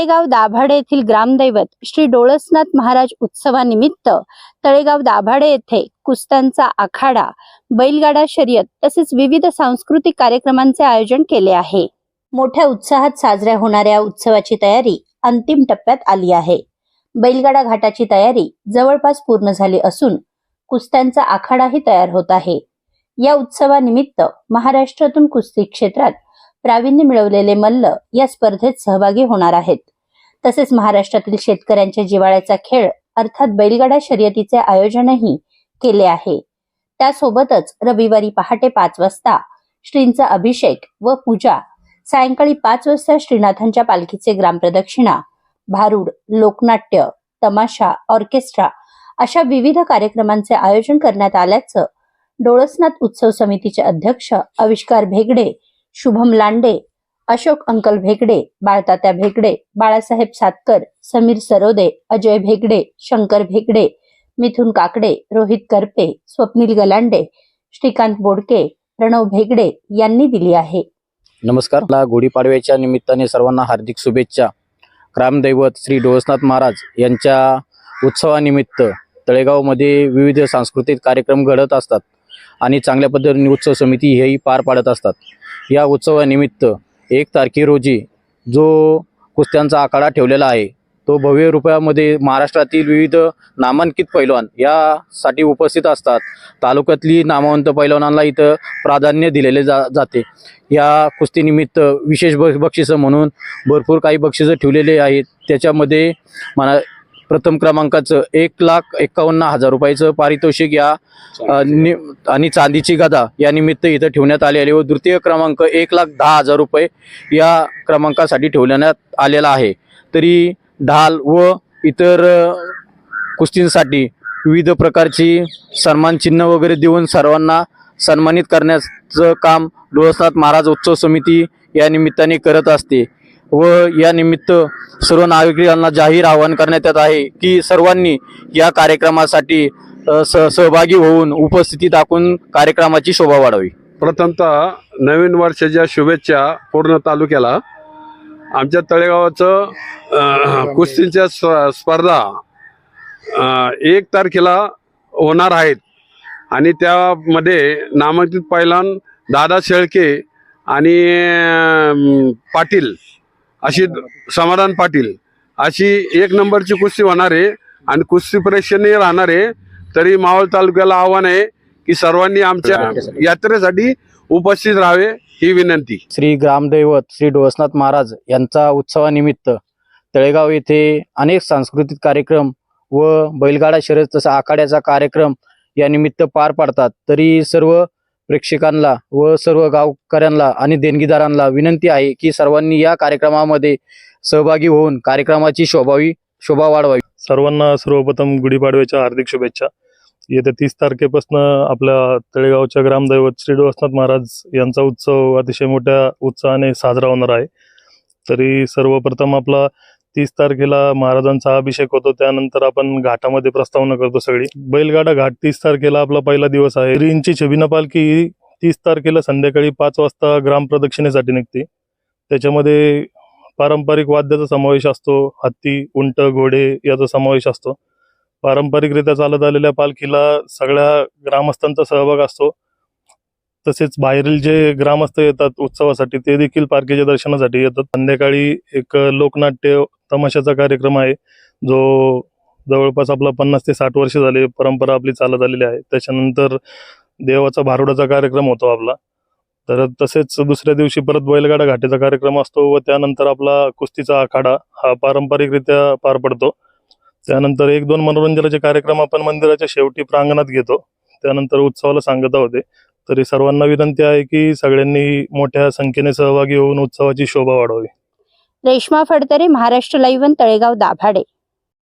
तळेगाव दाभाडे येथील ग्रामदैवत श्री डोळसनाथ महाराज उत्सवानिमित्त तळेगाव दाभाडे येथे कुस्त्यांचा आखाडा बैलगाडा शर्यत तसेच विविध सांस्कृतिक कार्यक्रमांचे आयोजन केले आहे. मोठ्या उत्साहात साजऱ्या होणाऱ्या उत्सवाची तयारी अंतिम टप्प्यात आली आहे. बैलगाडा घाटाची तयारी जवळपास पूर्ण झाली असून कुस्त्यांचा आखाडाही तयार होत आहे. या उत्सवानिमित्त महाराष्ट्रातून कुस्ती क्षेत्रात प्रावीण्य मिळवलेले मल्ल या स्पर्धेत सहभागी होणार आहेत. तसेच महाराष्ट्रातील शेतकऱ्यांच्या जिवाळ्याचा खेळ अर्थात बैलगाडा शर्यतीचे आयोजनही केले आहे. त्यासोबतच रविवारी पहाटे पाच वाजता श्रींचा अभिषेक व पूजा सायंकाळी पाच वाजता श्रीनाथांच्या पालखीचे ग्रामप्रदक्षिणा भारूड लोकनाट्य तमाशा ऑर्केस्ट्रा अशा विविध कार्यक्रमांचे आयोजन करण्यात आल्याचं डोळसनाथ उत्सव समितीचे अध्यक्ष आविष्कार भेगडे शुभम लांडे अशोक अंकल भेगडे बाळतात्या भेगडे बाळासाहेब सातकर समीर सरोदे अजय भेगडे शंकर भेगडे मिथुन काकडे रोहित करपे स्वप्नील गलांडे श्रीकांत बोडके प्रणव भेगडे यांनी दिली आहे. नमस्कार. मला गुढीपाडव्याच्या निमित्ताने सर्वांना हार्दिक शुभेच्छा. ग्रामदैवत श्री डोळसनाथ महाराज यांच्या उत्सवानिमित्त तळेगावमध्ये विविध सांस्कृतिक कार्यक्रम घडत असतात आणि चांगल्या पद्धतीने उत्सव समिती हेही पार पाडत असतात. या उत्सवानिमित्त एक तारखे रोजी जो कुस्त्यांचा आखाडा ठेवलेला आहे तो भव्य रूपामध्ये महाराष्ट्रातील विविध नामांकित पैलवान यासाठी उपस्थित असतात. तालुक्यातली नामवंत पैलवानांना इथं प्राधान्य दिलेले जा जाते. या कुस्तीनिमित्त विशेष ब बक्षिसं म्हणून भरपूर काही बक्षिसं ठेवलेले आहेत. त्याच्यामध्ये मला प्रथम क्रमांकाचं एक लाख एक्कावन्न हजार रुपयाचं पारितोषिक या नि आणि चांदीची गदा या निमित्त इथं ठेवण्यात आलेली व द्वितीय क्रमांक एक लाख दहा हजार रुपये या क्रमांकासाठी ठेवण्यात आलेला आहे. तरी ढाल व इतर कुस्तींसाठी विविध प्रकारची सन्मान चिन्ह वगैरे देऊन सर्वांना सन्मानित करण्याचं काम डोळसनाथ महाराज उत्सव समिती या निमित्ताने करत असते. व या निमित्त सर्व नागरिकांना जाहीर आवाहन करण्यात येत आहे की सर्वांनी या कार्यक्रमासाठी स सहभागी होऊन उपस्थिती दाखवून कार्यक्रमाची शोभा वाढावी. प्रथमतः नवीन वर्षाच्या शुभेच्छा पूर्ण तालुक्याला. आमच्या तळेगावाचं कुस्तींच्या कुस्तीच्या स्प- स्पर्धा एक तारखेला होणार आहेत. आणि त्यामध्ये नामांकित पैलवान दादा शेळके आणि पाटील अशी समाधान पाटील. अशी एक नंबरची कुस्ती होणार आहे आणि कुस्ती प्रेक्षणीय राहणार आहे. तरी मावळ तालुक्याला आव्हान आहे की सर्वांनी आमच्या यात्रेसाठी उपस्थित राहावे ही विनंती. श्री ग्रामदैवत श्री डोसनाथ महाराज यांचा उत्सवानिमित्त तळेगाव येथे अनेक सांस्कृतिक कार्यक्रम व बैलगाडा शर्यत तसा आखाड्याचा कार्यक्रम या निमित्त पार पाडतात. तरी सर्व प्रेक्षकांना व सर्व गावकऱ्यांना आणि देणगीदारांना विनंती आहे की सर्वांनी या कार्यक्रमामध्ये सहभागी होऊन कार्यक्रमाची शोभावी शोभा वाढवावी. सर्वांना सर्वप्रथम गुढीपाडव्याच्या हार्दिक शुभेच्छा. येत्या तीस तारखेपासून आपल्या तळेगावच्या ग्रामदैवत श्री डोसनाथ महाराज यांचा उत्सव अतिशय मोठ्या उत्साहाने साजरा होणार आहे. तरी सर्वप्रथम आपला तीस तारखेला महाराजांचा अभिषेक होतो. त्यानंतर आपण घाटामध्ये प्रस्तावना करतो सगळी. बैलगाडा घाट तीस तारखेला आपला पहिला दिवस आहे. श्रींची छबिना पालखी ही तीस तारखेला संध्याकाळी पाच वाजता ग्राम प्रदक्षिणेसाठी निघते. त्याच्यामध्ये पारंपरिक वाद्याचा समावेश असतो. हत्ती उंट घोडे याचा समावेश असतो. पारंपरिकरित्या चालत आलेल्या पालखीला सगळ्या ग्रामस्थांचा सहभाग असतो. तसेच बाहेरील जे ग्रामस्थ येतात उत्सवासाठी ते देखील पालखीच्या दर्शनासाठी येतात. संध्याकाळी एक लोकनाट्य तमाशाचा कार्यक्रम आहे. जो जवळपास आपला पन्नास ते साठ वर्ष झाले परंपरा आपली चालत आलेली आहे. त्याच्यानंतर देवाचा भारुडाचा कार्यक्रम होतो आपला. तर तसेच दुसऱ्या दिवशी परत बैलगाडा घाटीचा कार्यक्रम असतो व त्यानंतर आपला कुस्तीचा आखाडा हा पारंपरिकरित्या पार पडतो. त्यानंतर एक दोन मनोरंजनाचे कार्यक्रम आपण मंदिराच्या शेवटी प्रांगणात घेतो. त्यानंतर उत्सवाला सांगता होते. तरी सर्वांना विनंती आहे की सगळ्यांनी मोठ्या संख्येने सहभागी होऊन उत्सवाची शोभा वाढवावी. रेश्मा फडतरे महाराष्ट्र लाईव्ह तळेगाव दाभाडे.